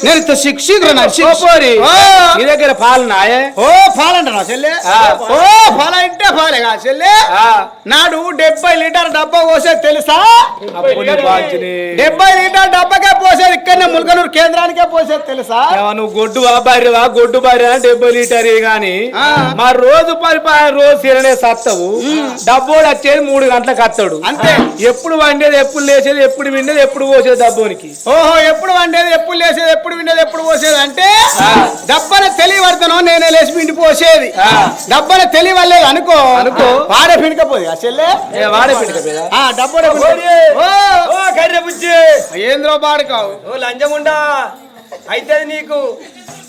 నేను శిక్షితులు నా శిక్షోరి నీ దగ్గర పాలు నాయే? ఓ పాలంటున్నా చెల్లె. ఆ. ఓ పాల ఇంటే పాలేగా చెల్లె ఆ. నాడు డెబ్బై లీటర్ డబ్బా పోసేది తెలుసా. డెబ్బై లీటర్ డబ్బాకే పోసేది ఇక్కడనే ముల్కనూరు కేంద్రానికే పోసేది తెలుసా నువ్వు గొడ్డువా భార్యవా గొడ్డు భార్య డెబ్బై లీటర్ గాని. మా రోజు పరిపాలన రోజు సీరనే సత్తవు డబ్బోడు వచ్చేది మూడు గంటలకు వస్తాడు అంతే. ఎప్పుడు వండేది ఎప్పుడు లేచేది ఎప్పుడు విండేది ఎప్పుడు పోసేది డబ్బోనికి ఓహో ఎప్పుడు వండేది ఎప్పుడు లేసేది ఎప్పుడు విండేది ఎప్పుడు పోసేది అంటే ఆ. డబ్బన తెలియబడతాను నేనే లేచి పిండి పోసేది ఆ. డబ్బన తెలియవలేదు అనుకో అనుకో. వాడే పిండికపోయి ఆ చెల్లె? వాడే పిండిక ఆ బుజ్జి ఏంద్రో పాడుకావు ఓ లంజముండా అయితే నీకు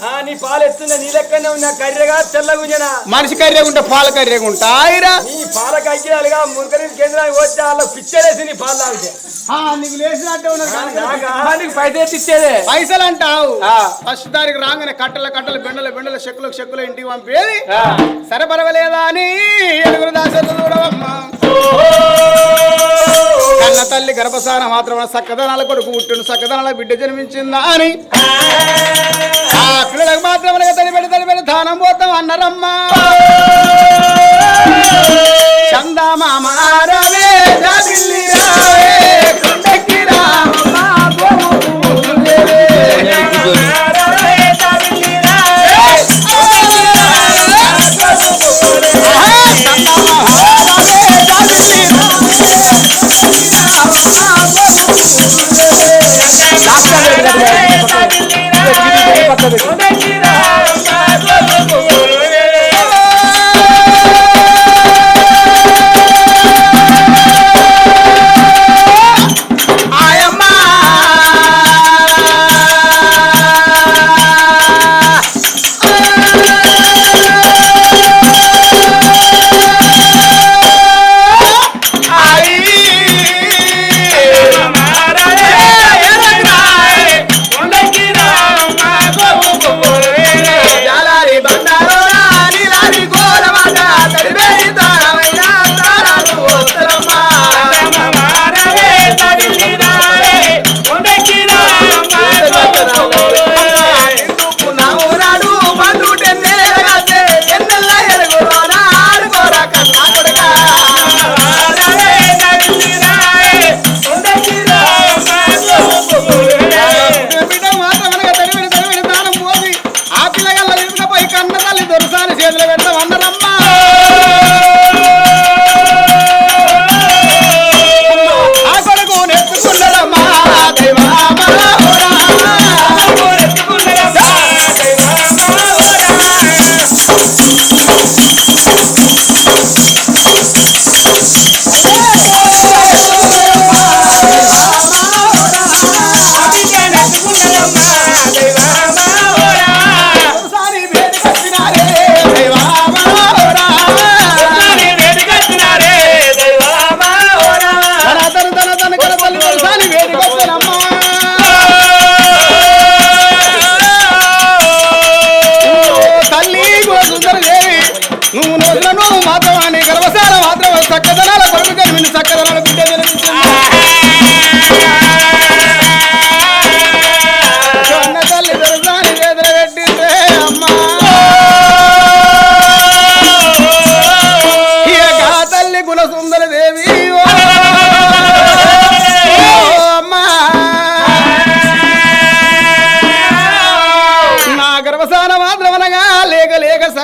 ఆ నీ పాలు ఎత్తున్నా నీ లెక్కనే ఉన్నా కర్రెగా తెల్లగుంజనా. మనిషి కర్రెగుంటా పాల కర్రెగుంటా. ఆయిరా. నీ పాల కగ్గిరాలుగా మునకరి కేంద్రానికి వచ్చి వాళ్ళకి పిచ్చరేసి నీ పాలు తాగితే. ఆ, నీకు లేచినట్టే పైసలు ఇచ్చేదే. పైసలు అంటావు ఆ. ఫస్ట్ తారీఖు రాగానే కట్టల కట్టలు బెండల బెండల చెక్కులు చెక్కులు ఇంటికి పంపేది. ఆ. సరే పర్వాలేదా అని ఏడుగురు దాసలు చూడవమ్మా తల్లి గర్భసాన మాత్రమే సక్కదనాల కొడుకు పుట్టిన సక్కదనాల బిడ్డ జన్మించిందా అని. ఆ పిల్లలకు మాత్రమే తడిపెడి తడిపెడి దానం పోతాం అన్నారమ్మా. చందమామారవే జాబిల్లి రావే, power.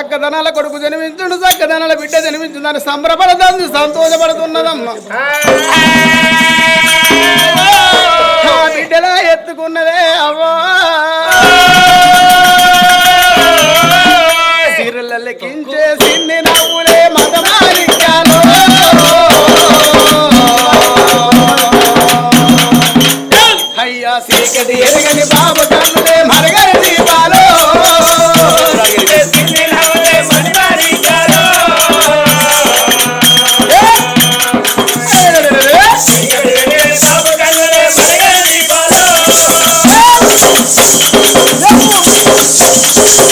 చక్కదనాల కొడుకు జన్మించుడు చక్కదనాల బిడ్డ జన్మించుదని సంబరపడదాన్ని సంతోషపడుతున్నదమ్మా. బిడ్డలా ఎత్తుకున్నదే అవ్వా. సిరులకించే నవ్వులే మతమాలిక్యాలో అయ్యా సీకటి ఎరగని బాబు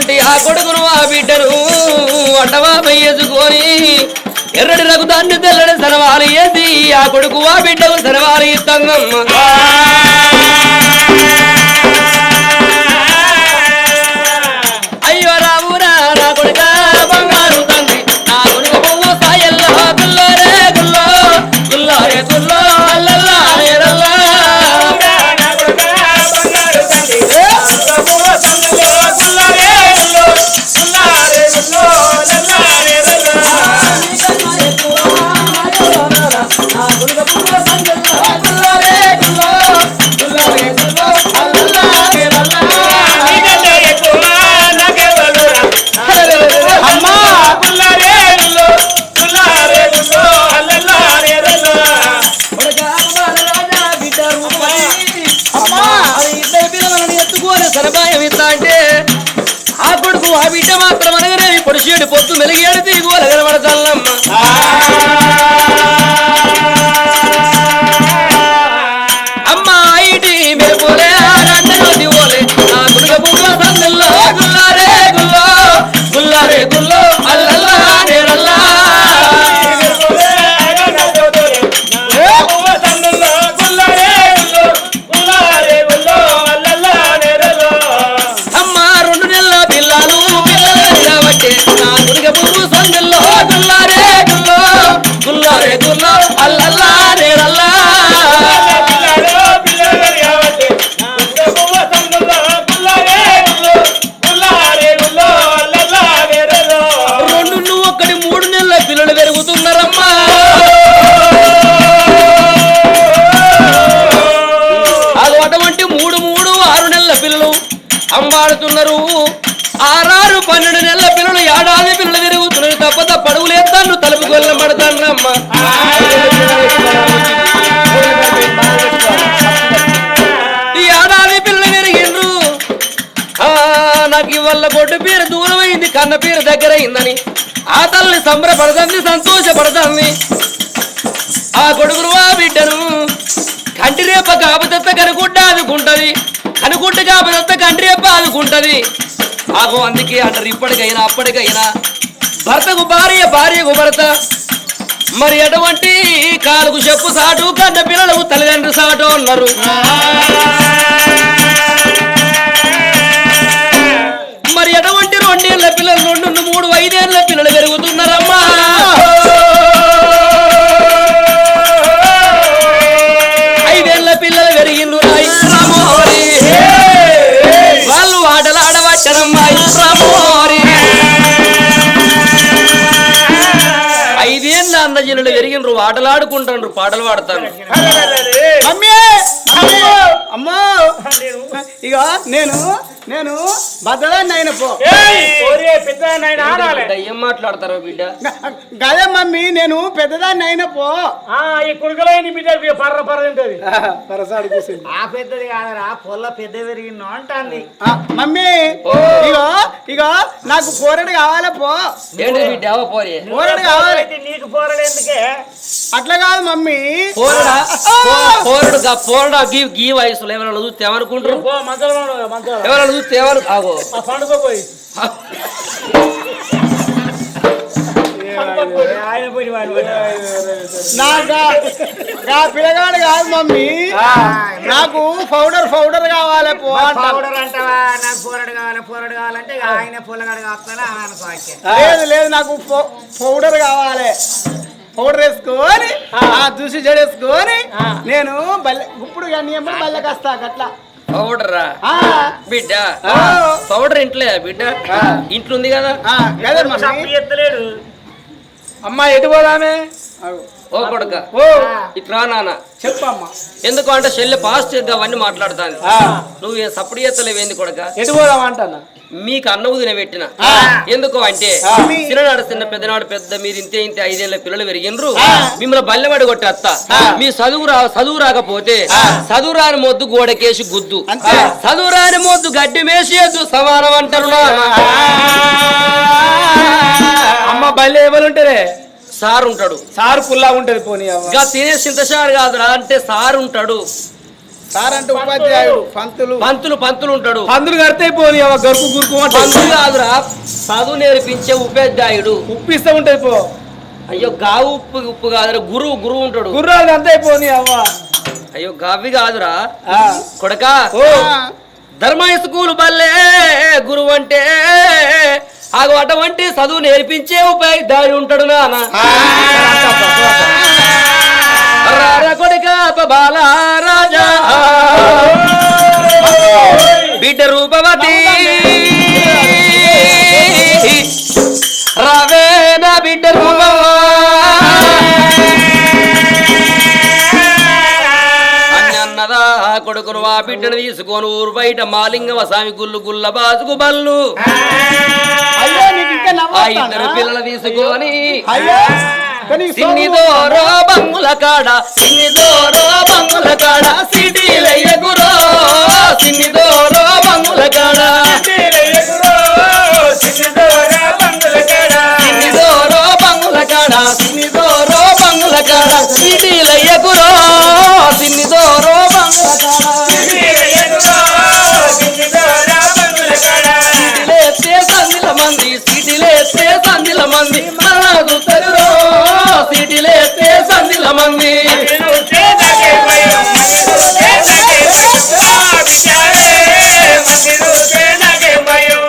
ఉన్నటువంటి ఆ కొడుకును ఆ బిడ్డను అటవా పెయ్యేసుకొని ఎర్రడి రఘుదాన్ని తెల్లడి సరవాలి ఏది ఆ కొడుకు ఆ బిడ్డకు సరవాలి ఇస్తాంగమ్మ పిల్లలు పన్నెండు నెలల పిల్లలు ఏడాది పిల్లలు తిరుగుతున్నారు. తప్ప పడుగులేస్తాను తలుపు గొల్ల పడతానమ్మా. నాకు ఇవాళ బొడ్డు పేరు దూరమైంది కన్న పేరు దగ్గరైందని. ఆ తల్లిని సంబరపడదాన్ని సంతోషపడదాన్ని ఆ కొడుకును ఆ బిడ్డను కంటి రేప కాపతత్త కనుకుంటా అనుకుంటది అనుకుంటే కాపతత్త కంటి రేప అనుకుంటది ఆగో అందుకే అంటారు ఇప్పటికైనా అప్పటికైనా. భర్తకు భార్య భార్యకు భర్త. మరి ఎటువంటి కాలుకు చెప్పు సాటు కన్న పిల్లలకు తల్లిదండ్రులు సాటు అన్నారు. మరి ఎటువంటి రెండేళ్ళ పిల్లలు రెండు మూడు ఐదేళ్ళ పిల్లలు ఆటలాడుకుంటారు పాటలు పాడతారు అమ్మే! ఇక నేను నేను బద్దదాన్ని అయిన ఏం మాట్లాడతారో బిడ్డ? గదే మమ్మీ నేను పెద్దదాన్ని అయిన పో. ఆ, ఈ కుడుకలైన బిడ్డ పర్ర పర్ర తింటది. పరసాడు కూర్చుంది ఆ పెద్దది కాదురా పొల్ల పెద్ద పెరిగిందో అంటాంది. ఆ, మమ్మీ ఇగో ఇగో నాకు పోరడు కావాలా పో. ఏంటి బిడ్డ పోరే? పోరడు కావాలి. నీకు పోరడు ఎందుకే? అట్లా కాదు మమ్మీ. పోరడా? పోరడు గా- పోరడా గీ గీ వయసులో ఎవరైనా చూస్తే ఏమనుకుంటారు? పో మంచాల మంచాల ఎవరైనా చూస్తే ఏమను ఆగో. పండుకోపోయి. నా పిల్లగాడు కాదు మమ్మీ. నాకు పౌడర్ పౌడర్ కావాలి. పౌడర్ అంటావా? నాకు పోరడు కావాలి పోరడు కావాలంటే ఆయన పొల్లగాడు కాస్తాను? లేదు లేదు నాకు పౌడర్ కావాలి. పౌడర్ వేసుకొని ఆ దూసి జడేసుకొని నేను బల్లె ఇప్పుడు కానీ బల్లెకి వస్తా అట్లా పౌడరా? ఆ, బిడ్డ ఆ, పౌడర్ ఇంట్లో బిడ్డ? ఇంట్లో ఉంది కదా? ఎత్తలేడు. అమ్మా ఎటు పోదామే. ఓ కొడుక. ఓ. ఇట్రా నాన్న. చెప్పమ్మా. ఎందుకు అంటే చెల్లె పాస్ట్ అవన్నీ మాట్లాడతాను ఆ, నువ్వు సప్పుడు ఎత్తలేవు ఏంది కొడక? ఎటు పోదాం అంటానా మీకు అన్నవు తినబెట్టిన ఆ. ఎందుకు అంటే. చిన్ననాడు చిన్న పెద్దనాడు పెద్ద మీరు ఇంతే ఇంతే ఐదేళ్ళ పిల్లలు పెరిగినరు. మిమ్మల్ని బల్లెబడి కొట్టి అత్త. మీ చదువు రా చదువు రాకపోతే చదువు రాని మొద్దు గోడకేసి గుద్దు. చదువు రాని మొద్దు గడ్డి మేసేద్దు సమానం అంటారు. అమ్మ బయలు ఎవరుంటారే సార్ ఉంటాడు సారు పుల్లా ఉంటది పోనీ తినే సింతసారు కాదురా అంటే సార్ ఉంటాడు సార్ అంటే ఉపాధ్యాయుడు పంతులు. పంతులు పంతులు ఉంటాడు. పందులు కడితే పోనీ అవ్వ గరుకు పంతులు కాదురా చదువు నేర్పించే ఉపాధ్యాయుడు. ఉప్పిస్తే ఉంటది పో. అయ్యో గావు ఉప్పు ఉప్పు కాదురా గురువు గురువు ఉంటాడు. గుర్రాలు అంతే పోనీ అవ్వ. అయ్యో గవ్వి కాదురా. ఆ. కొడకా. ఓ. ధర్మాయ స్కూల్ బల్లే గురువు అంటే. ఆగు అటువంటి చదువు నేర్పించే ఉపాధ్యాయుడు ఉంటాడు నాన్న. రారా కొడుకా బాల రాజా బిడ్డ రూపవతి. రావే నా బిడ్డ రూపవా. అన్నదా కొడుకును ఆ బిడ్డను తీసుకొని ఊరు బయట మాలింగమ స్వామి గుల్లు గుల్ల బాసుకు బల్లు అయ్యో నీకు ఇంకా ఆ ఇద్దరు? పిల్లలు తీసుకొని అయ్యో కానీ ఈ సిన్ని సోము- దోరో బంగుల కాడ సిన్ని దోరో బంగుల కాడ. సిటీలయ్య గురో సిన్ని దోరో బంగుల కాడ సిన్ని దోరో బంగుల కాడ సిన్ని దోరో బంగుల కాడ. సిటీలయ్య గురో సిన్ని దోరో బంగుల కాడ మంది సిటీలేస్తే సందిల మంది మనకు తెలురో సిటీలేస్తే సందిల మంది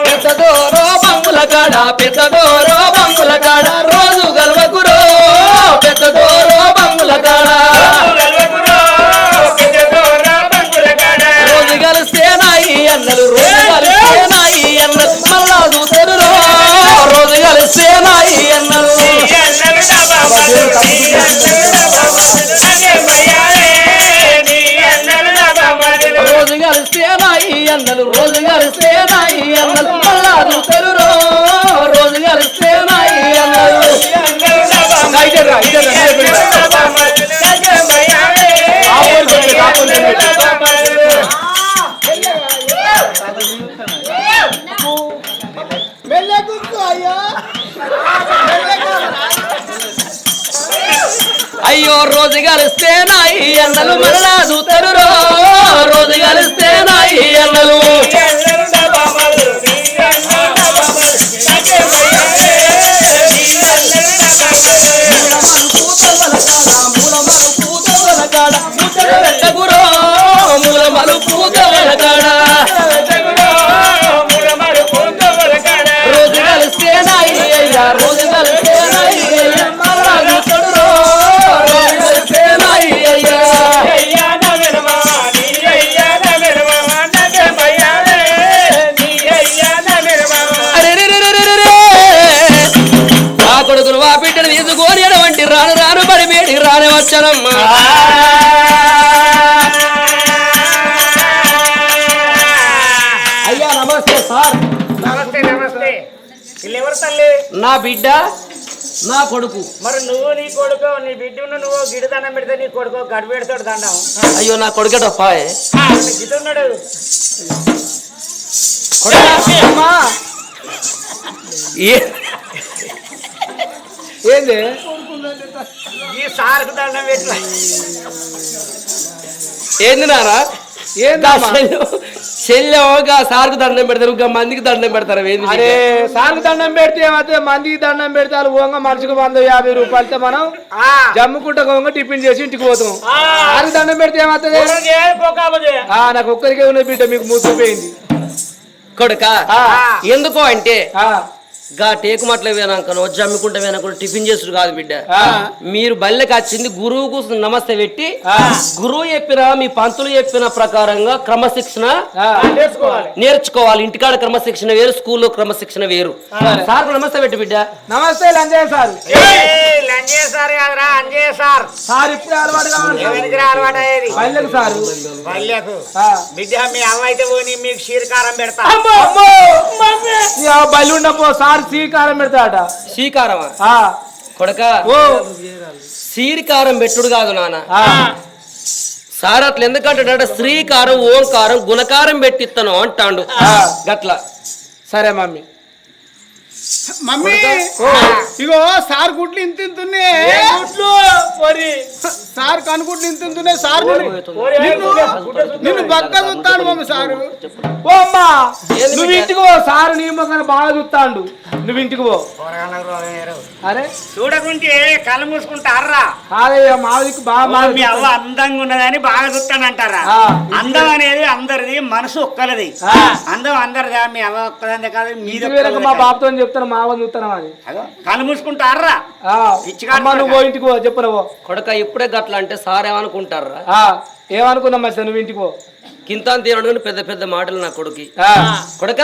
పెద్దదోరో బంగుల కాడ పెద్దదోరో బంగుల అయ్యో రోజు కలిస్తే నాయి అన్నలు మళ్ళా చూస్తారు రోజు కలిస్తే నాయి రాని వచ్చానమ్మా. అయ్యా నమస్తే సార్. నమస్తే నమస్తే. వీళ్ళెవరు తల్లి? నా బిడ్డ నా కొడుకు. మరి నువ్వు నీ కొడుకు నీ బిడ్డను నువ్వు గిడి దండం పెడితే నీ కొడుకు గడి పెడతాడు దండం. అయ్యో నా కొడుకట పాయ్ గిడి ఉన్నాడు అమ్మా ఏ- ఏంది? ఈ సార్కు దండం పెట్టు ఏంది ఏందమ్మా చెల్లెగా సార్కు దండం పెడతారు ఇంకా మందికి దండం పెడతారు ఏంది అరే సార్కు దండం పెడితే ఏమైతే మందికి దండం పెడితే వాళ్ళు ఓంగ మనిషికి వంద యాభై రూపాయలతో మనం జమ్ముకుంట ఓంగ టిఫిన్ చేసి ఇంటికి పోతాం. సార్కు దండం పెడితే ఏమవుతుంది? నాకు ఒక్కరికే ఉన్న బిడ్డ మీకు మూసిపోయింది కొడుక. ఎందుకో అంటే గా టేకు మట్ల వేనాక వచ్చి అమ్ముకుంటే వేనకుండా టిఫిన్ చేసుడు కాదు బిడ్డ. ఆ. మీరు బల్లెకి వచ్చింది గురువుకు నమస్తే పెట్టి ఆ. గురువు చెప్పిన మీ పంతులు చెప్పిన ప్రకారంగా క్రమశిక్షణ. నేర్చుకోవాలి. నేర్చుకోవాలి. ఇంటికాడ క్రమశిక్షణ వేరు స్కూల్లో క్రమశిక్షణ వేరు. సార్ నమస్తే పెట్టి బిడ్డ. నమస్తే సార్. లంజయ్య సార్ కాదురా అంజయ్య సార్. సార్ ఇప్పుడే అలవాటు కావాలి ఎవరికి అలవాటు అయ్యేది? బయలుకి సార్. బిడ్డ మీ అవ్వ అయితే పోని మీకు క్షీరకారం పెడతా. అమ్మో బయలు ఉన్నపో సార్ సీకారం పెడతాడ శ్రీకారమా? ఆ, కొడక? ఓ. శ్రీకారం పెట్టుడు కాదు నాన్న. సార్ అట్లా ఎందుకంటాడు శ్రీకారం ఓంకారం గుణకారం పెట్టిస్తాను అంటాడు. గట్ల. సరే మమ్మీ. మమ్మీ ఇగో సార్ గుడ్లు ఇంత సార్ కనుగుడ్లు ఇంత సార్ నిన్ను- బక్క చూస్తాడు మమ్మీ సారు ఓ అమ్మా ఏంది నువ్వు? ఇంటికి పో సార్ నీ మొక్కన బాగా చూస్తాడు నువ్వు ఇంటికి పో. అరే చూడకుంటే కళ్ళు మూసుకుంటారా కాదయ్యా మాదికి బాగా ఓ, మాది మీ అవ్వ అందంగా ఉన్నదని బాగా చూస్తానంటారా. అందం అనేది అందరిది మనసు ఒక్కలది. అందం అందరిదా మీ అవ్వ ఒక్కదందే కాదు మీది మా. బాబుతో చెప్తాను మా అవ్వని చూస్తాను అది అగో, కళ్ళు మూసుకుంటారా అమ్మా నువ్వు ఇంటికి పో చెప్పు పో. కొడక ఇప్పుడే గట్ల అంటే సార్ ఏమనుకుంటారా? ఆ, ఏమనుకున్నామ్మా సార్ నువ్వు ఇంటికి పో. కింతాన్ తీరడు పెద్ద పెద్ద మాటలు నా కొడుకి. ఆ, కొడక?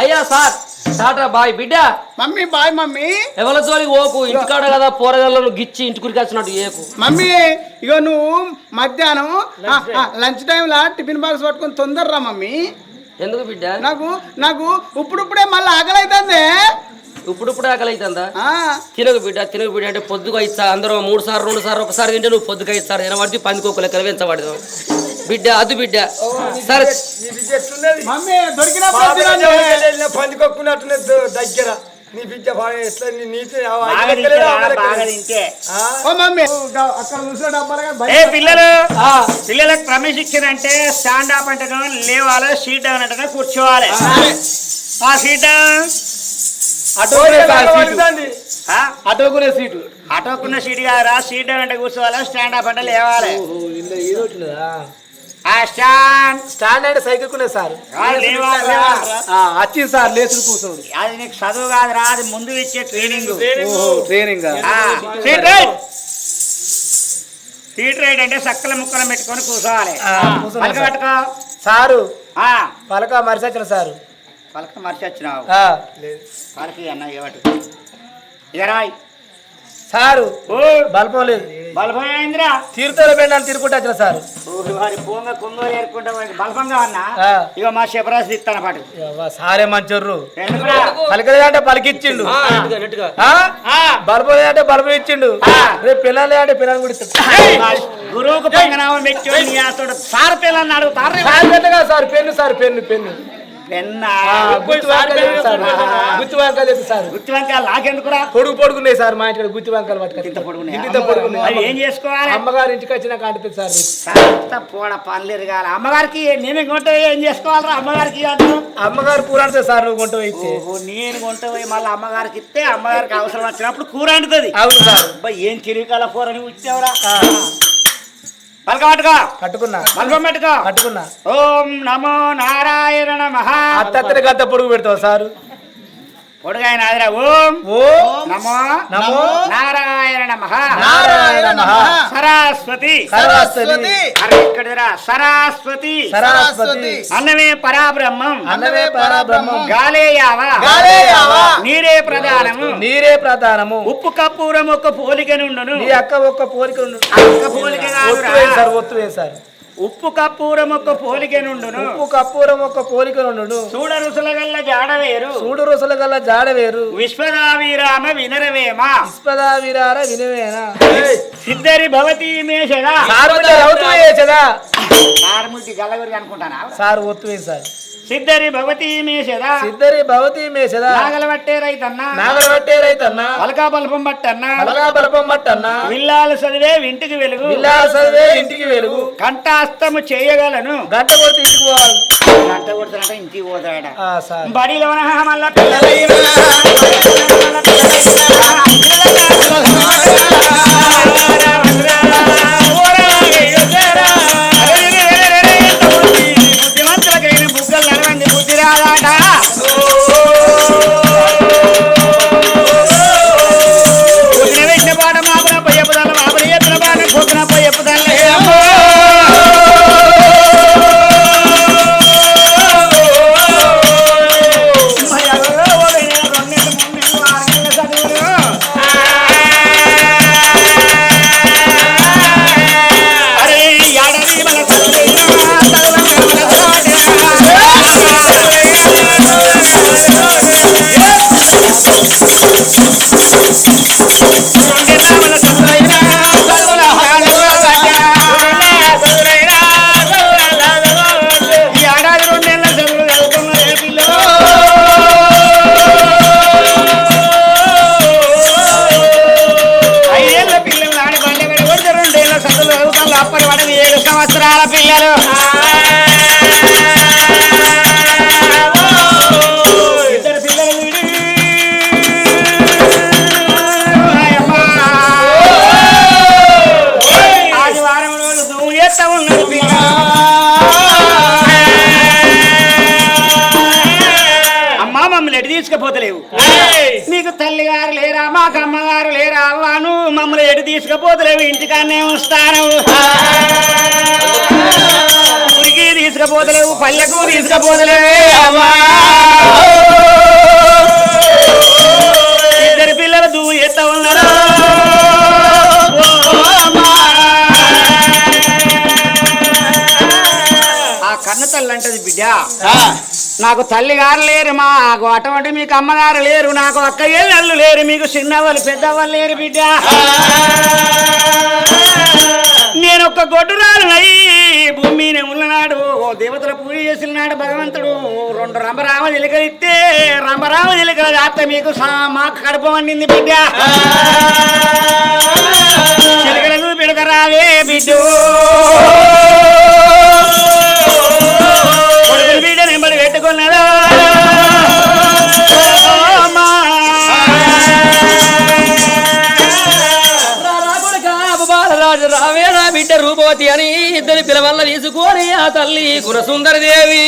అయ్యా సార్. టాటా బాయ్ బిడ్డ. Mummy bye mummy. ఎవరి జోలికి ఓకు ఇంటికాడ కదా పోరగాళ్ళను గిచ్చి ఇంటికి వచ్చినట్టు ఏకు మమ్మీ ఇగో నువ్వు మధ్యాహ్నం లంచ్ టైంలో టిఫిన్ బాక్స్ పట్టుకొని తొందరరా మమ్మీ. ఎందుకు బిడ్డ? నాకు నాకు ఇప్పుడిప్పుడే మళ్ళీ ఆకలి అవుతుంది ఇప్పుడు ఇప్పుడు ఆకలి అవుతుందా తినకు బిడ్డ తినకు బిడ్డ అంటే పొద్దుగా ఇచ్చా అందరూ మూడు సార్లు రెండు సార్లు ఒకసారి తింటే నువ్వు పొద్దుగా ఇస్తారు తినబడి పందికొక లెక్కలు పెంచబడదు బిడ్డ అది బిడ్డ. సరే. దొరికిన దగ్గర. నీ బిడ్డ బాగా ఎట్లా నీ నీతి అక్కడ చూసిన పిల్లలు ఆ, పిల్లలకు క్రమశిక్షణ అంటే స్టాండ్ అప్ అంటే లేవాలి సీట్ డౌన్ అంటే కూర్చోవాలి. ఆ. సీట్. Sir seat. అటోకున్న సీట్ కాదురా సీట్ డౌన్ అంటే కూర్చోవాలి స్టాండ్ అప్ అంటే లేవాలి. స్టాండ్ స్టాండ్ అంటే సైకిల్ కునే సార్ కాదు, వచ్చింది సార్ లేచుడు కూర్చోడు. అది నీకు చదువు కాదురా అది ముందు ఇచ్చే training. Training? Seat right. Seat right. అంటే సక్కల ముక్కలు పెట్టుకొని కూర్చోవాలి. పలక పట్టుకో. సారు ఆ, పలక మరిసచ్చిన సారు. పలక మర్చి వచ్చినావు పలకి అన్న ఇవ్వటు ఇరవై సారు ఓ. బల్పం లేదు. బలభయేంద్ర తీర్థాల పెండాన్ని తిరుగుకుంటూ వచ్చిన సారు. వారి పొంగ ఏరుకుంటా. ఇక మా శివరాజు ఇస్తాను పాటు యవ్వ, సారే మంచోర్రు. ఎందుకురా? పలకలేదంటే పలికిచ్చిండు. ఆ, నెట్టుగా, నెట్టుగా. ఆ? ఆ, బల్బు లేదంటే బల్బు ఇచ్చిండు. రేపు పిల్లలు అంటే పిల్లలు కూడా ఇస్తాడు గురువుకు సార్ పిల్లల్ని అడుగుతారు. Sir pen sir pen pen. పెన్న గుత్తి వంకాయలు తెచ్చు సార్ గుత్తి వంకాయలు తెచ్చు సార్. గుత్తి వంకాయలు నాకెందుకురా? పొడుగు పొడుగున్నాయి సార్ మా ఇంటికి గుత్తి వంకాయలు పట్టుకొని ఇంత పొడుగున్నాయి. ఇంత పొడుగున్నాయి. మరి ఏం చేసుకోవాలి? అమ్మగారు ఇంటికి వచ్చినాక సార్ పోడ అమ్మగారికి నేను కొంటే ఏం చేసుకోవాలరా? అమ్మగారికి అమ్మగారు కూర అంటే సార్ నువ్వు కొంట ఇచ్చి. నేను కొంట పోయి మళ్ళీ అమ్మగారికి ఇస్తే అమ్మగారికి అవసరం వచ్చినప్పుడు కూర అంటుతుంది అవును సార్. ఏం తిరిగికల కూర నువ్వు ఇచ్చావురా కట్టుకున్నా. కట్టుకున్నా. ఓం నమో నారాయణ నమః. అత్తత్తని గద్ద పొడుగు పెడతావు సార్. పొడుగాయన ఆదిరా ఓం. ఓ. నమో. నమో. నారాయణ నమః. నారాయణ నమః. సరస్వతి. సరస్వతి. అరే ఇక్కడరా సరస్వతి. సరస్వతి. అన్నమే పరాబ్రహ్మం. అన్నమే పరబ్రహ్మం. గాలే యావ గాలే యావ. నీరే ప్రధానము. నీరే ప్రధానము. ఉప్పు కప్పూరం ఒక పోలిక నుండును. నీ అక్క ఒక్క పోలిక ఉండు. ఒక్క పోలిక ఒత్తు కాదురా. వేయి సార్ ఒత్తు సార్. ఉప్పు కప్పూరం ఒక పోలిక నుండును. ఉప్పు కప్పూరం ఒక్క పోలిక నుండు చూడ రుసుల గల్ల జాడవేరు చూడు రుసుల గల జాడ వేరు. విశ్వదావిరామ వినరవేమ. ఇస్పదా విరార వినవేనా సిద్ధరి భవతి మేషదా సార్ కొంచెం రౌతు వేయచ్చదా కారముడి గల్లగురి అనుకుంటానా? సార్ ఒత్తు సార్ సిద్ధరి భవతి మేషదా సిద్ధరి భవతి నాగల పట్టే రైతన్నా. నాగలు పట్టే రైతన్నా. పలకా బల్పం పట్టన్నా. బలగా బలపం పట్టన్నా. విల్లాలు చదివే ఇంటికి వెలుగు. విల్లా చదివే ఇంటికి వెలుగు. కంఠాస్తము చేయగలను. గంట కొడితే ఇంటికి పోవాలి. గంట కొడుతున్నట్ట ఇంటికి పోతాడ ఆ, సార్. బడిలోన మల్ల తీసుకుపోతలేవు ఇంటికాన్నే ఉంచుతాను ఊరికి తీసుకుపోతలేవు పల్లెకు తీసుకుపోతలేవే అమ్మా. ఇద్దరు పిల్లలు దూ ఎత్త ఉన్నారు. ఆ కన్న తల్లి అంటది బిడ్డ. నాకు తల్లి గారు లేరు మాకు అటువంటి మీకు అమ్మగారు లేరు నాకు అక్క ఏళ్ళు లేరు మీకు చిన్నవాళ్ళు పెద్దవాళ్ళు లేరు బిడ్డ. నేను ఒక్క గొడ్డురాలు అయి భూమి ఉన్ననాడు ఓ దేవతల పూజ చేసిన నాడు భగవంతుడు. రెండు రంభరామ చిలుకలు ఇస్తే రంభరామ చిలుకల జాత మీకు మాకు కడుపు వండింది బిడ్డ. చిలుకలను పెడతారావే బిడ్డు. నెంబడి పెట్టుకున్నాడు బిడ్డ రూపవతి అని ఇద్దరి పిలవల్ల తీసుకొని ఆ తల్లి గుణసుందరి దేవి.